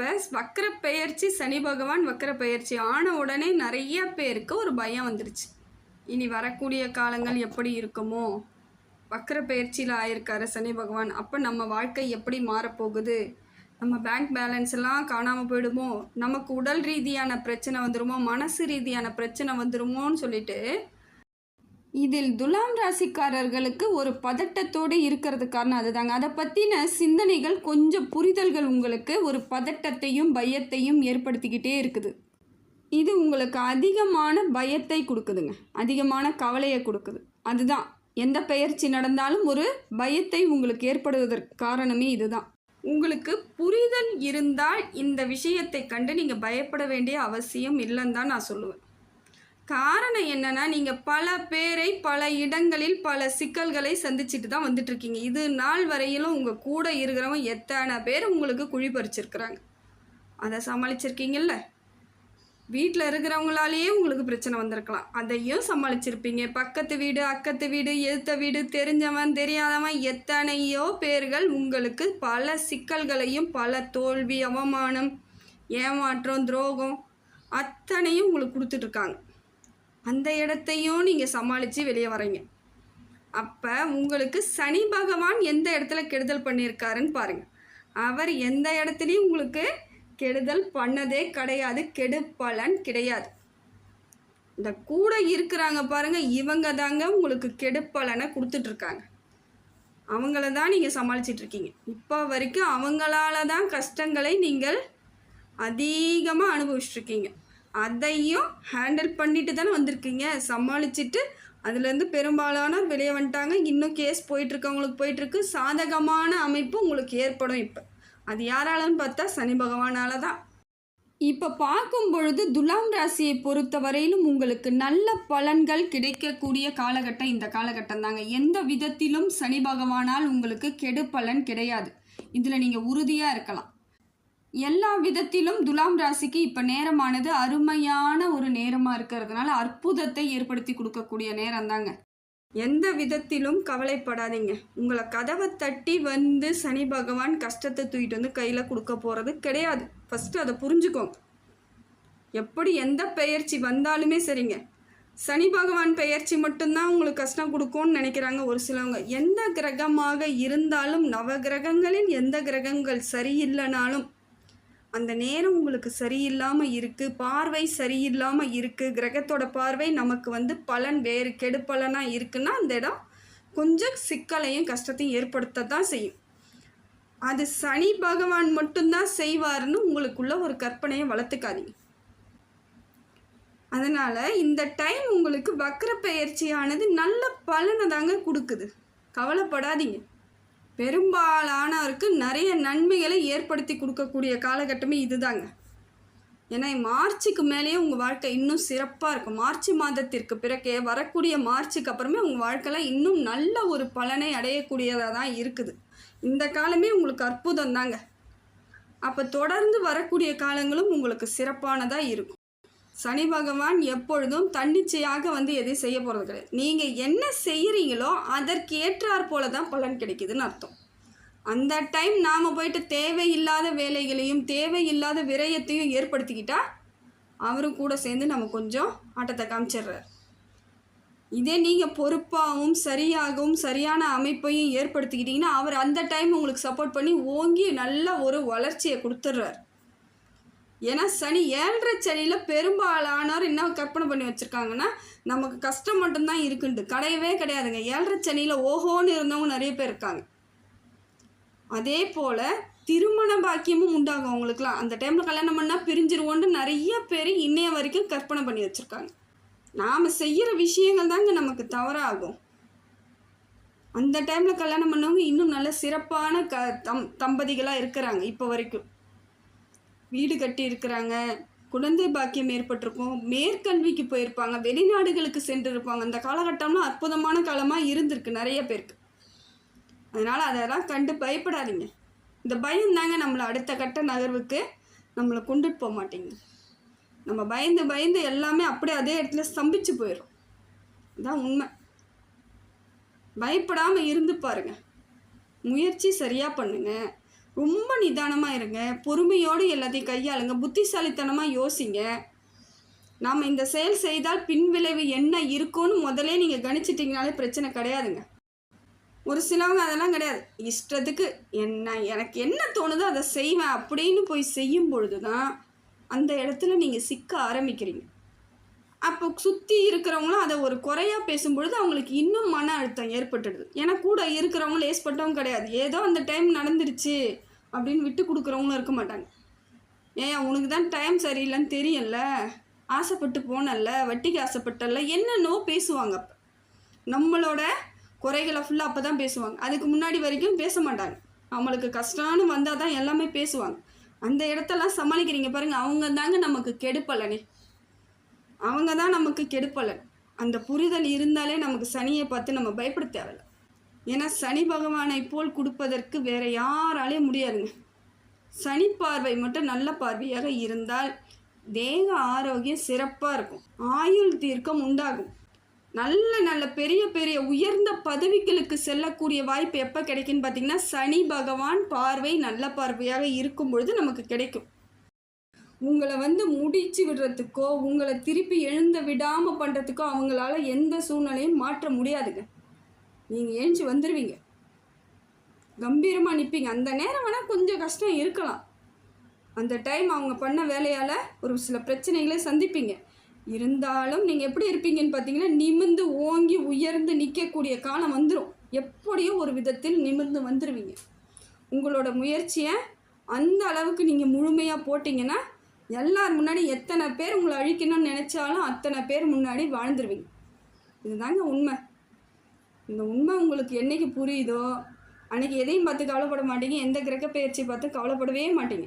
இப்போ வக்கர பெயர்ச்சி சனி பகவான் வக்கர பெயர்ச்சி ஆன உடனே நிறைய பேருக்கு ஒரு பயம் வந்துருச்சு. இனி வரக்கூடிய காலங்கள் எப்படி இருக்குமோ? வக்கர பெயர்ச்சியில் ஆயிருக்காரு சனி பகவான். அப்போ நம்ம வாழ்க்கை எப்படி மாறப்போகுது? நம்ம பேங்க் பேலன்ஸ் எல்லாம் காணாமல் போயிடுமோ? நமக்கு உடல் ரீதியான பிரச்சனை வந்துருமோ? மனசு ரீதியான பிரச்சனை வந்துருமோன்னு சொல்லிட்டு இதில் துலாம் ராசிக்காரர்களுக்கு ஒரு பதட்டத்தோடு இருக்கிறது காரணம் அதுதாங்க. அதை பற்றின சிந்தனைகள் கொஞ்சம் புரிதல்கள் உங்களுக்கு ஒரு பதட்டத்தையும் பயத்தையும் ஏற்படுத்திக்கிட்டே இருக்குது. இது உங்களுக்கு அதிகமான பயத்தை கொடுக்குதுங்க. அதிகமான கவலையை கொடுக்குது. அதுதான். எந்த பெயர்ச்சி நடந்தாலும் ஒரு பயத்தை உங்களுக்கு ஏற்படுவதற்கு காரணமே இதுதான். உங்களுக்கு புரிதல் இருந்தால் இந்த விஷயத்தை கண்டு நீங்கள் பயப்பட வேண்டிய அவசியம் இல்லைன்னு தான் நான் சொல்லுவேன். காரணம் என்னன்னா நீங்கள் பல பேரை பல இடங்களில் பல சிக்கல்களை சந்திச்சுட்டு தான் வந்துட்டு இருக்கீங்க இது நாள் வரையிலும் உங்கள் கூட இருக்கிறவங்க எத்தனை பேர் உங்களுக்கு குழி பறிச்சிருக்கிறாங்க? அதை சமாளிச்சிருக்கீங்கல்ல? வீட்டில் இருக்கிறவங்களாலேயே உங்களுக்கு பிரச்சனை வந்திருக்கலாம். அதையும் சமாளிச்சிருப்பீங்க. பக்கத்து வீடு அக்கத்து வீடு எதிர்த்த வீடு தெரிஞ்சவன் தெரியாதவன் எத்தனையோ பேர்கள் உங்களுக்கு பல சிக்கல்களையும் பல தோல்வி அவமானம் ஏமாற்றம் துரோகம் அத்தனையும் உங்களுக்கு கொடுத்துட்ருக்காங்க அந்த இடத்தையும் நீங்கள் சமாளித்து வெளியே வரீங்க அப்போ உங்களுக்கு சனி பகவான் எந்த இடத்துல கெடுதல் பண்ணியிருக்காருன்னு பாருங்கள் அவர் எந்த இடத்துலையும் உங்களுக்கு கெடுதல் பண்ணதே கிடையாது. கெடுப்பலன் கிடையாது. இந்த கூட இருக்கிறாங்க பாருங்கள் இவங்க தாங்க உங்களுக்கு கெடுப்பலனை கொடுத்துட்ருக்காங்க. அவங்கள தான் நீங்கள் சமாளிச்சிட்ருக்கீங்க. இப்போ வரைக்கும் அவங்களால தான் கஷ்டங்களை நீங்கள் அதிகமாக அனுபவிச்சிட்ருக்கீங்க. அதையும் ஹேண்டில் பண்ணிட்டு தானே வந்திருக்கீங்க. சமாளிச்சுட்டு அதுலேருந்து பெரும்பாலானோர் வெளியே வந்துட்டாங்க. இன்னும் கேஸ் போயிட்டுருக்கவங்களுக்கு போயிட்டுருக்கு. சாதகமான அமைப்பு உங்களுக்கு ஏற்படும் இப்போ. அது யாராலன்னு பார்த்தா சனி பகவானால தான் இப்போ பார்க்கும் பொழுது துலாம் ராசியை பொறுத்த வரையிலும் உங்களுக்கு நல்ல பலன்கள் கிடைக்கக்கூடிய காலகட்டம் இந்த காலகட்டம் தாங்க. எந்த விதத்திலும் சனி பகவானால் உங்களுக்கு கெடு பலன் கிடையாது. இதில் நீங்கள் உறுதியாக இருக்கலாம். எல்லா விதத்திலும் துலாம் ராசிக்கு இப்போ நேரமானது அருமையான ஒரு நேரமாக இருக்கிறதுனால அற்புதத்தை ஏற்படுத்தி கொடுக்கக்கூடிய நேரம் தாங்க. எந்த விதத்திலும் கவலைப்படாதீங்க. உங்களை கதவை தட்டி வந்து சனி பகவான் கஷ்டத்தை தூக்கிட்டு வந்து கையில் கொடுக்க போகிறது கிடையாது. ஃபஸ்ட்டு அதை புரிஞ்சுக்கோங்க எப்படி எந்த பெயர்ச்சி வந்தாலுமே சரிங்க. சனி பகவான் பெயர்ச்சி மட்டும்தான் உங்களுக்கு கஷ்டம் கொடுக்கும்னு நினைக்கிறாங்க ஒரு சிலவங்க. எந்த கிரகமாக இருந்தாலும் நவ கிரகங்களில் எந்த கிரகங்கள் சரியில்லைனாலும் அந்த நேரம் உங்களுக்கு சரியில்லாமல் இருக்குது பார்வை சரியில்லாமல் இருக்குது கிரகத்தோட பார்வை நமக்கு வந்து பலன் வேறு கெடுப்பலனாக இருக்குன்னா அந்த இடம் கொஞ்சம் சிக்கலையும் கஷ்டத்தையும் ஏற்படுத்த தான் செய்யும். அது சனி பகவான் மட்டும்தான் செய்வார்னு உங்களுக்குள்ள ஒரு கற்பனையை வளர்த்துக்காதீங்க. அதனால் இந்த டைம் உங்களுக்கு வக்கர பயிற்சியானது நல்ல பலனை தாங்க கொடுக்குது. கவலைப்படாதீங்க. பெரும்பாலானவருக்கு நிறைய நன்மைகளை ஏற்படுத்தி கொடுக்கக்கூடிய காலகட்டமே இதுதாங்க. ஏன்னா மார்ச்சுக்கு மேலேயே உங்கள் வாழ்க்கை இன்னும் சிறப்பாக இருக்கும். மார்ச் மாதத்திற்கு பிறகு வரக்கூடிய மார்ச்சுக்கு அப்புறமே உங்கள் வாழ்க்கையில் இன்னும் நல்ல ஒரு பலனை அடையக்கூடியதாக தான் இருக்குது. இந்த காலமே உங்களுக்கு அற்புதம் தாங்க அப்போ தொடர்ந்து வரக்கூடிய காலங்களும் உங்களுக்கு சிறப்பானதாக இருக்கும். சனி பகவான் எப்பொழுதும் தன்னிச்சையாக வந்து எதையும் செய்ய போகிறது கிடையாது. நீங்கள் என்ன செய்கிறீங்களோ அதற்கு ஏற்றாற் போல தான் பலன் கிடைக்குதுன்னு அர்த்தம். அந்த டைம் நாம் போயிட்டு தேவையில்லாத வேலைகளையும் தேவையில்லாத விரயத்தையும் ஏற்படுத்திக்கிட்டால் அவரும் கூட சேர்ந்து நம்ம கொஞ்சம் ஆட்டத்தை காமிச்சிடுறார். இதே நீங்கள் பொறுப்பாகவும் சரியாகவும் சரியான அமைப்பையும் ஏற்படுத்திக்கிட்டிங்கன்னா அவர் அந்த டைம் உங்களுக்கு சப்போர்ட் பண்ணி ஓங்கி நல்ல ஒரு வளர்ச்சியை கொடுத்துட்றார். ஏன்னா சனி ஏழரை சனியில் பெரும்பாலானோர் என்ன கற்பனை பண்ணி வச்சுருக்காங்கன்னா நமக்கு கஷ்டம் மட்டும்தான் இருக்குன்ட்டு. கிடையவே கிடையாதுங்க. ஏழரை சனியில் ஓஹோன்னு இருந்தவங்க நிறைய பேர் இருக்காங்க. அதே போல் திருமண பாக்கியமும் உண்டாகும் அவங்களுக்குலாம் அந்த டைமில் கல்யாணம் பண்ணால் பிரிஞ்சிருவோன்ட்டு நிறைய பேர் இன்னைய வரைக்கும் கற்பனை பண்ணி வச்சுருக்காங்க. நாம் செய்கிற விஷயங்கள் தாங்க நமக்கு தவறாகும். அந்த டைமில் கல்யாணம் பண்ணவங்க இன்னும் நல்ல சிறப்பான க தம் தம்பதிகளாக இருக்கிறாங்க இப்போ வரைக்கும். வீடு கட்டி இருக்கிறாங்க குழந்தை பாக்கியம் ஏற்பட்டிருக்கும். மேற்கல்விக்கு போயிருப்பாங்க. வெளிநாடுகளுக்கு சென்று இருப்பாங்க அந்த காலகட்டம்லாம் அற்புதமான காலமாக இருந்திருக்கு நிறைய பேருக்கு. அதனால் அதெல்லாம் கண்டு பயப்படாதீங்க. இந்த பயம் தாங்க நம்மளை அடுத்த கட்ட நகர்வுக்கு நம்மளை கொண்டுட்டு போக மாட்டேங்க நம்ம பயந்து பயந்து எல்லாமே அப்படியே அதே இடத்துல ஸ்தம்பிச்சு போயிடும் அதான் உண்மை. பயப்படாமல் இருந்து பாருங்க. முயற்சி சரியாக பண்ணுங்கள் ரொம்ப நிதானமாக இருங்க. பொறுமையோடு எல்லாத்தையும் கையாளுங்க. புத்திசாலித்தனமாக யோசிங்க. நாம் இந்த செயல் செய்தால் பின்விளைவு என்ன இருக்கும்னு முதலே நீங்கள் கணிச்சிட்டிங்கனாலே பிரச்சனை கிடையாதுங்க. ஒரு சிலவங்க அதெல்லாம் கிடையாது. இஷ்டத்துக்கு என்ன எனக்கு என்ன தோணுதோ அதை செய்வேன் அப்படின்னு போய் செய்யும் பொழுது தான் அந்த இடத்துல நீங்கள் சிக்க ஆரம்பிக்கிறீங்க. அப்போ சுற்றி இருக்கிறவங்களும் அதை ஒரு குறையாக பேசும்பொழுது அவங்களுக்கு இன்னும் மன அழுத்தம் ஏற்பட்டுடுது. ஏன்னா கூட இருக்கிறவங்க லேஸ்பட்டவும் கிடையாது. ஏதோ அந்த டைம் நடந்துருச்சு அப்படின்னு விட்டு கொடுக்குறவங்களும் இருக்க மாட்டாங்க. ஏன் உனக்கு தான் டைம் சரியில்லைன்னு தெரியல ஆசைப்பட்டு போனல்ல வட்டிக்கு ஆசைப்பட்டல்ல. என்னென்னோ பேசுவாங்க அப்போ. நம்மளோட குறைகளை ஃபுல்லாக அப்போ தான் பேசுவாங்க. அதுக்கு முன்னாடி வரைக்கும் பேச மாட்டாங்க. அவங்களுக்கு கஷ்டம்னு வந்தால் தான் எல்லாமே பேசுவாங்க. அந்த இடத்தெல்லாம் சமாளிக்கிறீங்க பாருங்கள் அவங்க தாங்க நமக்கு கெடுப்பலனே. அவங்க தான் நமக்கு கெடுப்பலன் அந்த புரிதல் இருந்தாலே நமக்கு சனியை பார்த்து நம்ம பயப்பட தேவையில்ல. ஏன்னா சனி பகவானை போல் கொடுப்பதற்கு வேற யாராலையும் முடியாதுங்க. சனி பார்வை மட்டும் நல்ல பார்வையாக இருந்தால் தேக ஆரோக்கியம் சிறப்பாக இருக்கும். ஆயுள் தீர்க்கம் உண்டாகும். நல்ல நல்ல பெரிய பெரிய உயர்ந்த பதவிகளுக்கு செல்லக்கூடிய வாய்ப்பு எப்போ கிடைக்குன்னு பார்த்தீங்கன்னா சனி பகவான் பார்வை நல்ல பார்வையாக இருக்கும் பொழுது நமக்கு கிடைக்கும். உங்களை வந்து முடிச்சு விடுறதுக்கோ உங்களை திருப்பி எழுந்த விடாமல் பண்ணுறதுக்கோ அவங்களால எந்த சூழ்நிலையும் மாற்ற முடியாதுங்க. நீங்கள் ஏஞ்சி வந்துடுவீங்க கம்பீரமாக நிற்பீங்க அந்த நேரம் வேணால் கொஞ்சம் கஷ்டம் இருக்கலாம். அந்த டைம் அவங்க பண்ண வேலையால் ஒரு சில பிரச்சனைகளை சந்திப்பீங்க. இருந்தாலும் நீங்கள் எப்படி இருப்பீங்கன்னு பார்த்தீங்கன்னா நிமிர்ந்து ஓங்கி உயர்ந்து நிற்கக்கூடிய காலம் வந்துடும் எப்படியோ ஒரு விதத்தில் நிமிர்ந்து வந்துடுவீங்க உங்களோட முயற்சியை அந்த அளவுக்கு நீங்கள் முழுமையாக போட்டிங்கன்னா எல்லார் முன்னாடி எத்தனை பேர் உங்களை அழிக்கணும்னு நினச்சாலும் அத்தனை பேர் முன்னாடி வாழ்ந்துருவீங்க. இதுதாங்க உண்மை. இந்த உண்மை உங்களுக்கு என்றைக்கு புரியுதோ அன்றைக்கி எதையும் பார்த்து கவலைப்பட மாட்டீங்க. எந்த கிரக பயிற்சி பார்த்து கவலைப்படவே மாட்டீங்க.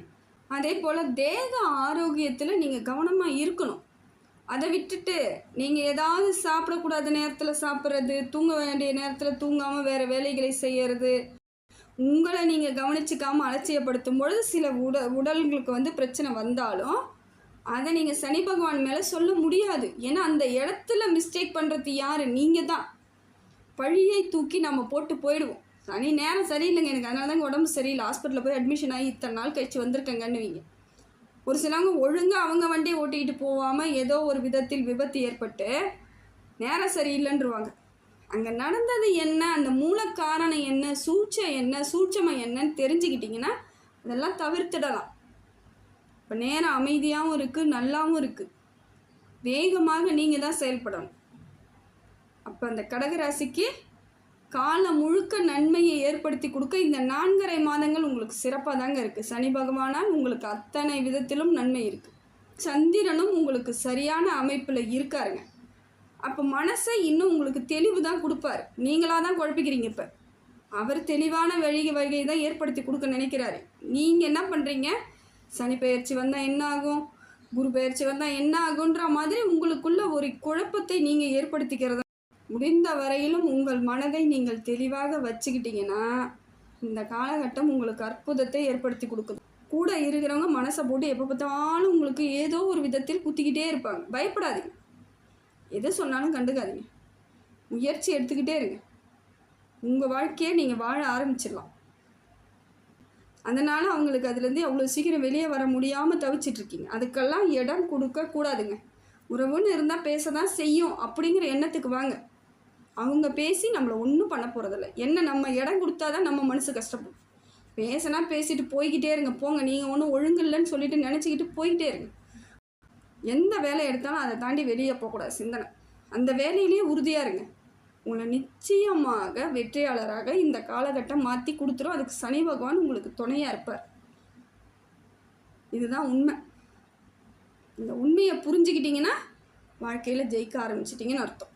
அதே போல் தேக ஆரோக்கியத்தில் நீங்கள் கவனமாக இருக்கணும். அதை விட்டுட்டு நீங்கள் ஏதாவது சாப்பிடக்கூடாத நேரத்தில் சாப்பிட்றது தூங்க வேண்டிய நேரத்தில் தூங்காமல் வேறு வேலைகளை செய்கிறது உங்களை நீங்கள் கவனிச்சிக்காமல் அலட்சியப்படுத்தும் பொழுது சில உட உடல்களுக்கு வந்து பிரச்சனை வந்தாலும் அதை நீங்கள் சனி பகவான் மேலே சொல்ல முடியாது. ஏன்னா அந்த இடத்துல மிஸ்டேக் பண்ணுறது யார்? நீங்கள் தான். பழியை தூக்கி நம்ம போட்டு போயிடுவோம். சனி நேரம் சரியில்லைங்க. எனக்கு அதனால தாங்க உடம்பு சரியில்லை. ஹாஸ்பிட்டலில் போய் அட்மிஷன் ஆகி இத்தனை நாள் கழிச்சு வந்திருக்கேங்கன்னுவீங்க ஒரு சிலவங்க ஒழுங்காக அவங்க வண்டியை ஓட்டிக்கிட்டு போகாமல் ஏதோ ஒரு விதத்தில் விபத்து ஏற்பட்டு நேரம் சரியில்லைன்றுவாங்க. அங்கே நடந்தது என்ன? அந்த மூல காரணம் என்ன? சூழ்ச்சை என்ன? சூட்சமை என்னன்னு தெரிஞ்சுக்கிட்டிங்கன்னா அதெல்லாம் தவிர்த்திடலாம். இப்போ நேரம் அமைதியாகவும் இருக்குது நல்லாவும் இருக்குது வேகமாக நீங்கள் தான் செயல்படணும். அப்போ அந்த கடகராசிக்கு காலம் முழுக்க நன்மையை ஏற்படுத்தி கொடுக்க இந்த நான்கரை மாதங்கள் உங்களுக்கு சிறப்பாக தாங்க இருக்குது சனி பகவானால் உங்களுக்கு அத்தனை விதத்திலும் நன்மை இருக்குது சந்திரனும் உங்களுக்கு சரியான அமைப்பில் இருக்காருங்க. அப்போ மனசை இன்னும் உங்களுக்கு தெளிவு தான் கொடுப்பாரு. நீங்களாக தான் குழப்பிக்கிறீங்க இப்போ. அவர் தெளிவான வழி வகையை தான் ஏற்படுத்தி கொடுக்க நினைக்கிறாரு. நீங்கள் என்ன பண்ணுறீங்க சனி பயிற்சி வந்தால் என்ன ஆகும்? குரு பயிற்சி வந்தால் என்ன ஆகுன்ற மாதிரி உங்களுக்குள்ள ஒரு குழப்பத்தை நீங்கள் ஏற்படுத்திக்கிறத? முடிந்த வரையிலும் உங்கள் மனதை நீங்கள் தெளிவாக வச்சுக்கிட்டீங்கன்னா இந்த காலகட்டம் உங்களுக்கு அற்புதத்தை ஏற்படுத்தி கொடுக்குது. கூட இருக்கிறவங்க மனசை போட்டு எப்போ பார்த்தாலும் உங்களுக்கு ஏதோ ஒரு விதத்தில் குத்திக்கிட்டே இருப்பாங்க. பயப்படாதீங்க. எதை சொன்னாலும் கண்டுக்காதீங்க. முயற்சி எடுத்துக்கிட்டே இருங்க. உங்கள் வாழ்க்கையை நீங்கள் வாழ ஆரம்பிச்சிடலாம். அதனால் அவங்களுக்கு அதுலேருந்து அவ்வளோ சீக்கிரம் வெளியே வர முடியாமல் தவிச்சிட்ருக்கீங்க. அதுக்கெல்லாம் இடம் கொடுக்க கூடாதுங்க. உறவுன்னு இருந்தால் பேச தான் செய்யும் அப்படிங்கிற எண்ணத்துக்கு வாங்க. அவங்க பேசி நம்மளை ஒன்றும் பண்ண போகிறதில்ல என்ன நம்ம இடம் கொடுத்தா தான் நம்ம மனசு கஷ்டப்படும். பேசினா பேசிட்டு போய்கிட்டே இருங்க. போங்க. நீங்கள் ஒன்றும் ஒழுங்கு இல்லைன்னு சொல்லிட்டு நினச்சிக்கிட்டு போய்கிட்டே இருங்க. எந்த வேலை எடுத்தாலும் அதை தாண்டி வெளியே போகக்கூடாது சிந்தனை. அந்த வேலையிலேயே உறுதியாக இருங்க. உங்களை நிச்சயமாக வெற்றியாளராக இந்த காலகட்டம் மாற்றி கொடுத்துரும். அதுக்கு சனி பகவான் உங்களுக்கு துணையாக இருப்பார். இதுதான் உண்மை. இந்த உண்மையை புரிஞ்சுக்கிட்டிங்கன்னா வாழ்க்கையில் ஜெயிக்க ஆரம்பிச்சிட்டிங்கன்னு அர்த்தம்.